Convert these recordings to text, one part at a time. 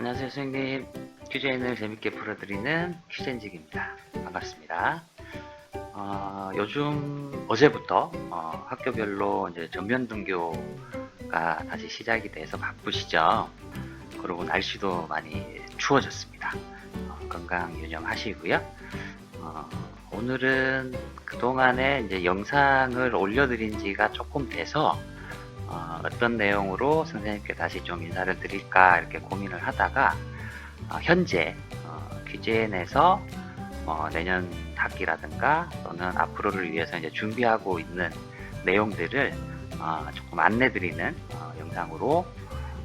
안녕하세요 선생님. 퀴즈인을 재밌게 풀어드리는 퀴즈인직입니다. 반갑습니다. 어, 요즘 어제부터 어, 학교별로 이제 전면 등교가 다시 시작이 돼서 바쁘시죠? 그리고 날씨도 많이 추워졌습니다. 어, 건강 유념하시고요. 어, 오늘은 그동안에 이제 영상을 올려드린 지가 조금 돼서 어, 떤 내용으로 선생님께 다시 좀 인사를 드릴까 이렇게 고민을 하다가 어, 현재 어, 퀴즈엔에서 어, 내년 학기라든가 또는 앞으로를 위해서 이제 준비하고 있는 내용들을 어, 조금 안내드리는 어, 영상으로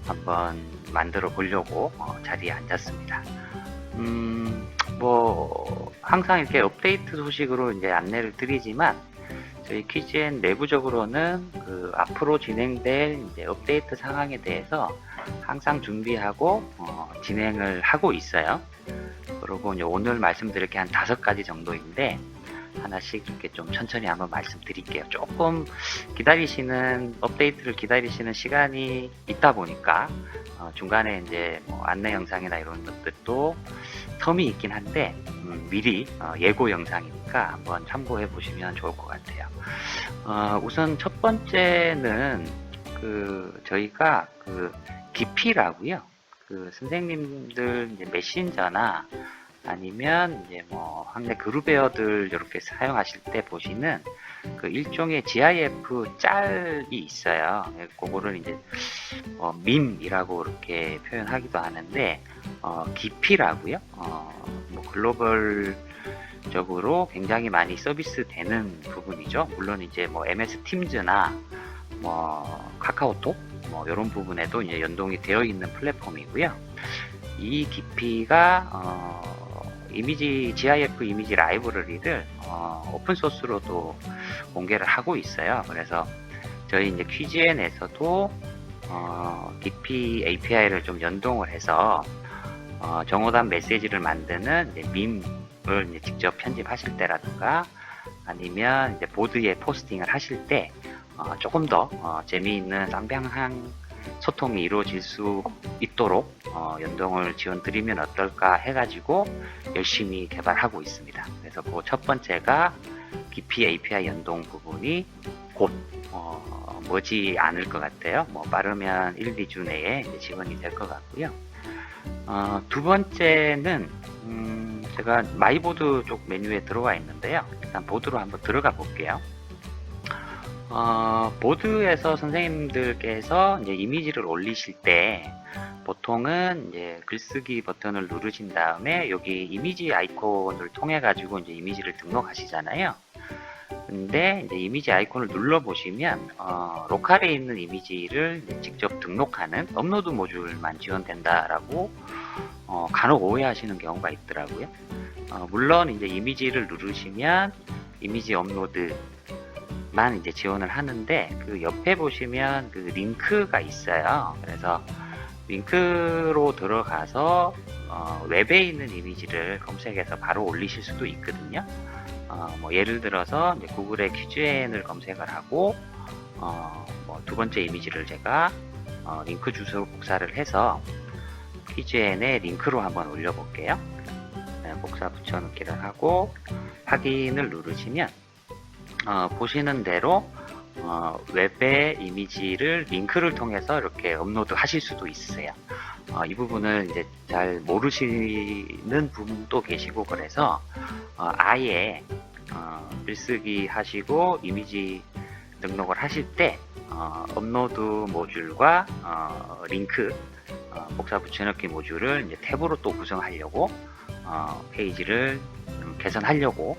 한번 만들어 보려고 어, 자리에 앉았습니다. 음, 뭐 항상 이렇게 업데이트 소식으로 이제 안내를 드리지만 저희 퀴즈엔 내부적으로는 그 앞으로 진행될 이제 업데이트 상황에 대해서 항상 준비하고 어, 진행을 하고 있어요. 그리고 오늘 말씀드릴 게 한 다섯 가지 정도인데 하나씩 이렇게 좀 천천히 한번 말씀드릴게요. 조금 기다리시는 업데이트를 기다리시는 시간이 있다 보니까 어, 중간에 이제 뭐 안내 영상이나 이런 것들도 텀이 있긴 한데 음, 미리 어, 예고 영상이니까 한번 참고해 보시면 좋을 것 같아요. 어, 우선 첫 번째는 그 저희가 그 기피라고요. 그 선생님들 이제 메신저나 아니면 이제 뭐 학내 그룹웨어들 이렇게 사용하실 때 보시는 그 일종의 GIF 짤이 있어요. 그거를 이제 어, 밈이라고 이렇게 표현하기도 하는데 어, 기피라고요. 어, 뭐 글로벌 적으로 굉장히 많이 서비스 되는 부분이죠. 물론 이제 뭐 MS 팀즈나 뭐 카카오톡 뭐 이런 부분에도 이제 연동이 되어 있는 플랫폼이고요. 이 기피가 어, 이미지 GIF 이미지 라이브러리를 어, 오픈 소스로도 공개를 하고 있어요. 그래서 저희 이제 퀴즈엔에서도 어, 기피 API를 좀 연동을 해서 어, 정오단 메시지를 만드는 이제 밈을 이제 직접 편집하실 때라든가 아니면 이제 보드에 포스팅을 하실 때 어, 조금 더 어, 재미있는 쌍방향 소통이 이루어질 수 있도록 어, 연동을 지원 드리면 어떨까 해가지고 열심히 개발하고 있습니다. 그래서 그 첫 번째가 기피 API 연동 부분이 곧 어, 머지 않을 것 같아요. 뭐 빠르면 1, 2주 내에 지원이 될 것 같고요. 어, 두 번째는 음, 제가 마이보드 쪽 메뉴에 들어와 있는데요. 일단 보드로 한번 들어가 볼게요. 어, 보드에서 선생님들께서 이제 이미지를 올리실 때 보통은 이제 글쓰기 버튼을 누르신 다음에 여기 이미지 아이콘을 통해 가지고 이제 이미지를 등록하시잖아요. 근데 이제 이미지 아이콘을 눌러 보시면 어, 로컬에 있는 이미지를 직접 등록하는 업로드 모듈만 지원된다라고 어, 간혹 오해하시는 경우가 있더라고요. 어, 물론 이제 이미지를 누르시면 이미지 업로드 만 이제 지원을 하는데 그 옆에 보시면 그 링크가 있어요. 그래서 링크로 들어가서 어, 웹에 있는 이미지를 검색해서 바로 올리실 수도 있거든요. 어, 뭐 예를 들어서 구글에 퀴즈엔을 검색을 하고 어, 뭐 두 번째 이미지를 제가 어, 링크 주소 복사를 해서 퀴즈엔의 링크로 한번 올려볼게요. 네, 복사 붙여넣기를 하고 확인을 누르시면 어, 보시는 대로 어, 웹의 이미지를 링크를 통해서 이렇게 업로드 하실 수도 있으세요. 어, 이 부분을 이제 잘 모르시는 분도 계시고 그래서 어, 아예 어, 글쓰기 하시고 이미지 등록을 하실 때 어, 업로드 모듈과 어, 링크 어, 복사 붙여넣기 모듈을 이제 탭으로 또 구성하려고 어, 페이지를 좀 개선하려고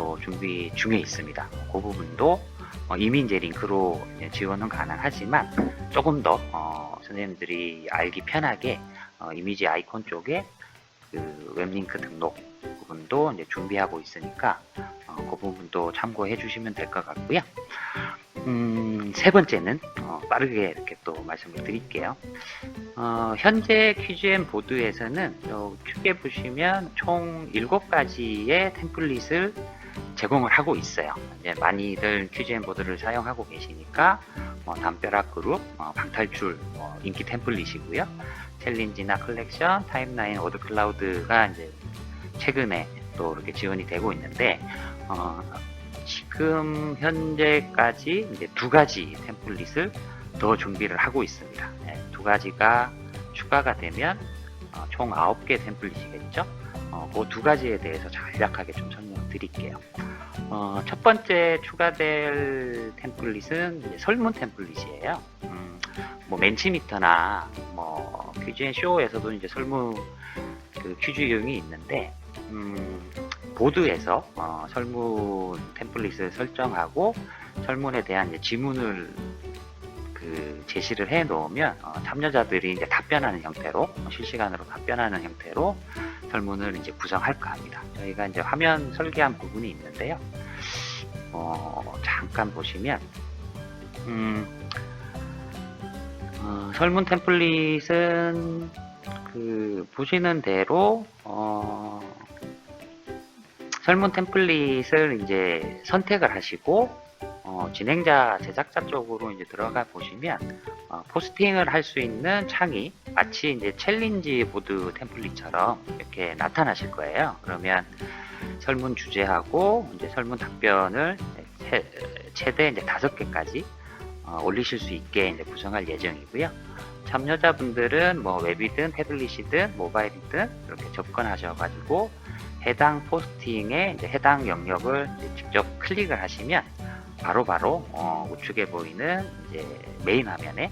또 준비 중에 있습니다. 그 부분도 어, 이미 이제 링크로 지원은 가능하지만 조금 더 어, 선생님들이 알기 편하게 어, 이미지 아이콘 쪽에 그 웹링크 등록 부분도 이제 준비하고 있으니까 어, 그 부분도 참고해 주시면 될 것 같고요. 음, 세 번째는 어, 빠르게 이렇게 또 말씀을 드릴게요. 어, 현재 퀴즈앤 보드에서는 요 큐에 보시면 총 7가지의 템플릿을 제공을 하고 있어요. 이제 많이들 퀴즈앤 보드를 사용하고 계시니까 어, 담벼락 그룹, 어, 방탈출 어, 인기 템플릿이고요. 챌린지나 컬렉션, 타임라인, 오드 클라우드가 이제 최근에 또 이렇게 지원이 되고 있는데 어, 지금 현재까지 이제 두 가지 템플릿을 더 준비를 하고 있습니다. 네, 두 가지가 추가가 되면 어, 총 9개 템플릿이겠죠. 어, 그 두 가지에 대해서 간략하게 좀 설명드릴게요. 어, 첫 번째 추가될 템플릿은 설문 템플릿이에요. 음, 뭐 멘치미터나 뭐 퀴즈앤 쇼에서도 이제 설문 그 퀴즈용이 있는데 음, 보드에서 어, 설문 템플릿을 설정하고 설문에 대한 지문을 그 제시를 해 놓으면 어, 참여자들이 이제 답변하는 형태로 어, 실시간으로 답변하는 형태로 설문을 이제 구성할까 합니다. 저희가 이제 화면 설계한 부분이 있는데요. 어, 잠깐 보시면 음, 어, 설문 템플릿은 그 보시는 대로 어, 설문 템플릿을 이제 선택을 하시고 어, 진행자 제작자 쪽으로 이제 들어가 보시면 어, 포스팅을 할 수 있는 창이 마치 이제 챌린지 보드 템플릿처럼 이렇게 나타나실 거예요. 그러면 설문 주제하고 이제 설문 답변을 세- 최대 이제 다섯 개까지 어, 올리실 수 있게 이제 구성할 예정이고요. 참여자분들은 뭐 웹이든 태블릿이든 모바일이든 이렇게 접근하셔가지고 해당 포스팅에 이제 해당 영역을 이제 직접 클릭을 하시면 바로바로 어, 우측에 보이는 이제 메인 화면에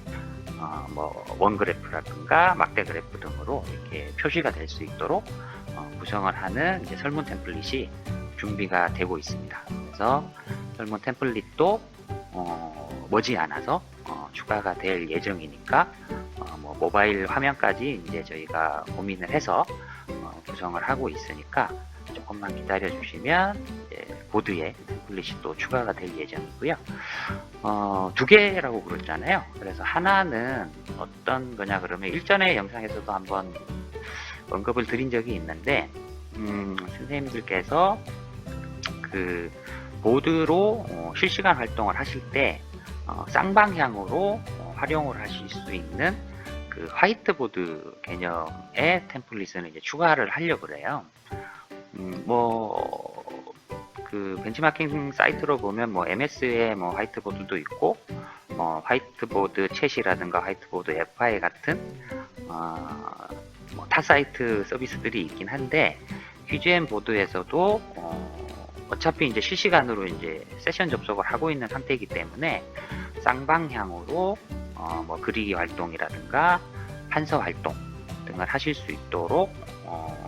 어, 뭐 원그래프라든가 막대 그래프 등으로 이렇게 표시가 될 수 있도록 어, 구성을 하는 이제 설문 템플릿이 준비가 되고 있습니다. 그래서 설문 템플릿도 어, 머지않아서 어, 추가가 될 예정이니까 어, 뭐 모바일 화면까지 이제 저희가 고민을 해서 어, 구성을 하고 있으니까 조금만 기다려 주시면 이제 보드에 템플릿이 또 추가가 될 예정이고요. 어, 두 개라고 그랬잖아요. 그래서 하나는 어떤 거냐 그러면 일전에 영상에서도 한번 언급을 드린 적이 있는데 음, 선생님들께서 그 보드로 어, 실시간 활동을 하실 때 어, 쌍방향으로 어, 활용을 하실 수 있는 그 화이트보드 개념의 템플릿을 이제 추가를 하려고 그래요. 음, 뭐, 그 벤치마킹 사이트로 보면 뭐 MS의 뭐 화이트보드도 있고, 뭐 화이트보드 챗이라든가 화이트보드 FI 같은 어, 뭐타 사이트 서비스들이 있긴 한데 QGM 보드에서도 어, 어차피 이제 실시간으로 이제 세션 접속을 하고 있는 상태이기 때문에 쌍방향으로 어, 뭐 그리기 활동이라든가 판서 활동 등을 하실 수 있도록 어,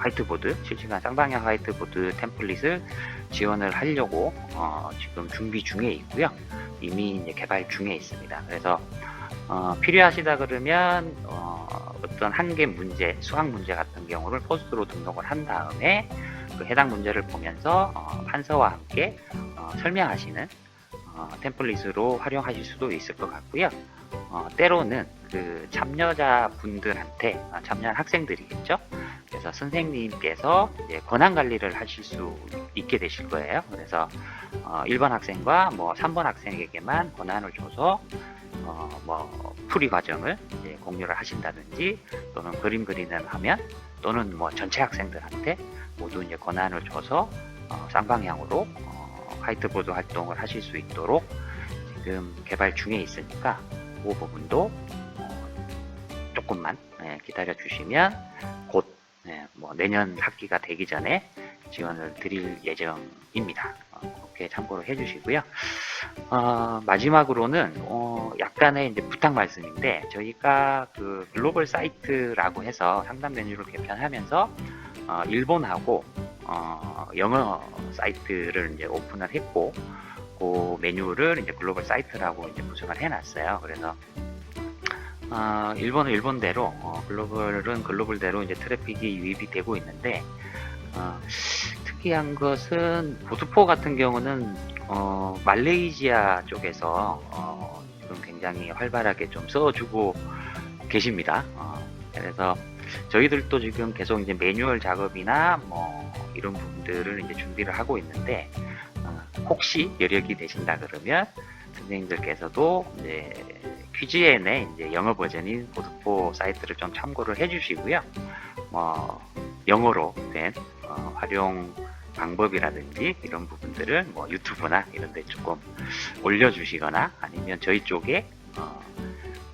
화이트보드 실시간 쌍방향 화이트보드 템플릿을 지원을 하려고 어, 지금 준비 중에 있고요. 이미 이제 개발 중에 있습니다. 그래서 어, 필요하시다 그러면 어, 어떤 한계 문제, 수학 문제 같은 경우를 포스트로 등록을 한 다음에 그 해당 문제를 보면서 어, 판서와 함께 어, 설명하시는 어, 템플릿으로 활용하실 수도 있을 것 같고요. 어, 때로는 그 참여자 분들한테 아, 참여한 학생들이겠죠. 그래서 선생님께서 이제 권한 관리를 하실 수 있게 되실 거예요. 그래서 어, 1번 학생과 뭐 3번 학생에게만 권한을 줘서 어, 뭐 풀이 과정을 이제 공유를 하신다든지 또는 그림 그리는 화면 또는 뭐 전체 학생들한테 모두 이제 권한을 줘서 어, 쌍방향으로 어, 화이트보드 활동을 하실 수 있도록 지금 개발 중에 있으니까 그 부분도 어, 조금만 예, 기다려 주시면 곧 예, 뭐 내년 학기가 되기 전에 지원을 드릴 예정입니다. 어, 그렇게 참고를 해주시고요. 어, 마지막으로는 어, 약간의 이제 부탁 말씀인데 저희가 그 글로벌 사이트라고 해서 상담 메뉴를 개편하면서 어, 일본하고 어, 영어 사이트를 이제 오픈을 했고 그 메뉴를 이제 글로벌 사이트라고 이제 구성을 해놨어요. 그래서 어, 일본은 일본대로 어, 글로벌은 글로벌대로 이제 트래픽이 유입이 되고 있는데 어, 특이한 것은 보드포 같은 경우는 어, 말레이시아 쪽에서 어, 지금 굉장히 활발하게 좀 써주고 계십니다. 어, 그래서 저희들도 지금 계속 이제 매뉴얼 작업이나 뭐 이런 부분들을 이제 준비를 하고 있는데 어, 혹시 여력이 되신다 그러면 선생님들께서도 이제 PGN의 이제 영어 버전인 보드포 사이트를 좀 참고를 해주시고요. 뭐 영어로 된 어, 활용 방법이라든지 이런 부분들을 뭐 유튜브나 이런 데 조금 올려주시거나 아니면 저희 쪽에 어,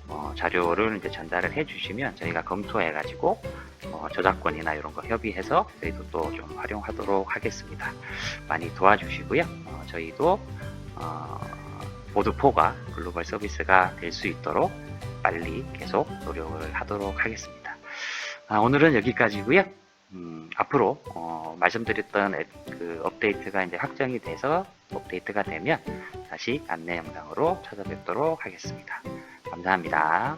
뭐 자료를 이제 전달을 해주시면 저희가 검토해가지고 어, 저작권이나 이런 거 협의해서 저희도 또 좀 활용하도록 하겠습니다. 많이 도와주시고요. 어, 저희도 어, 보드4가 글로벌 서비스가 될 수 있도록 빨리 계속 노력을 하도록 하겠습니다. 아, 오늘은 여기까지고요. 음, 앞으로 어, 말씀드렸던 앱, 그 업데이트가 이제 확정이 돼서 업데이트가 되면 다시 안내 영상으로 찾아뵙도록 하겠습니다. 감사합니다.